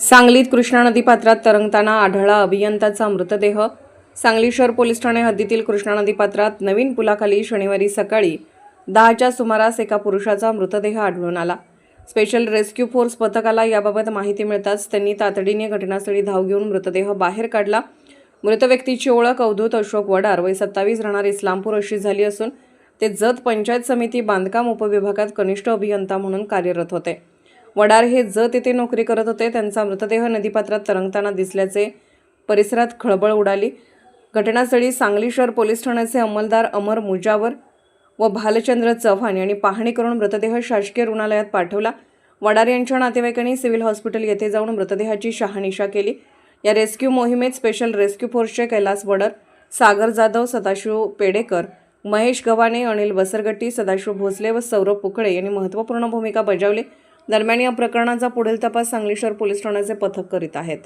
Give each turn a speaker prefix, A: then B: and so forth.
A: सांगलीत कृष्णा नदी पात्रात तरंगताना आढळला अभियंताचा मृतदेह. सांगली शहर पोलीस ठाणे हद्दीतील कृष्णा नदी पात्रात नवीन पुलाखाली शनिवारी सकाळी दहाच्या सुमारास एका पुरुषाचा मृतदेह आढळून आला. स्पेशल रेस्क्यू फोर्स पथकाला याबाबत माहिती मिळताच त्यांनी तातडीने घटनास्थळी धाव घेऊन मृतदेह बाहेर काढला. मृत व्यक्तीची ओळख अवधूत अशोक वडार वय सत्तावीस राहणार इस्लामपूर अशी झाली असून ते जत पंचायत समिती बांधकाम उपविभागात कनिष्ठ अभियंता म्हणून कार्यरत होते. वडार हे जत येथे नोकरी करत होते. त्यांचा मृतदेह नदीपात्रात तरंगताना दिसल्याचे परिसरात खळबळ उडाली. घटनास्थळी सांगली शहर पोलीस ठाण्याचे अंमलदार अमर मुजावर व भालचंद्र चव्हाण यांनी पाहणी करून मृतदेह शासकीय रुग्णालयात पाठवला. वडार यांच्या नातेवाईकांनी सिव्हिल हॉस्पिटल येथे जाऊन मृतदेहाची शहानिशा केली. या रेस्क्यू मोहिमेत स्पेशल रेस्क्यू फोर्सचे कैलास वडर सागर जाधव सदाशिव पेडेकर महेश गव्हाणे अनिल बसरगट्टी सदाशिव भोसले व सौरभ पुकळे यांनी महत्त्वपूर्ण भूमिका बजावली. दरम्यान या प्रकरणाचा पुढील तपास सांगली शहर पोलीस ठाण्याचे पथक करीत आहेत.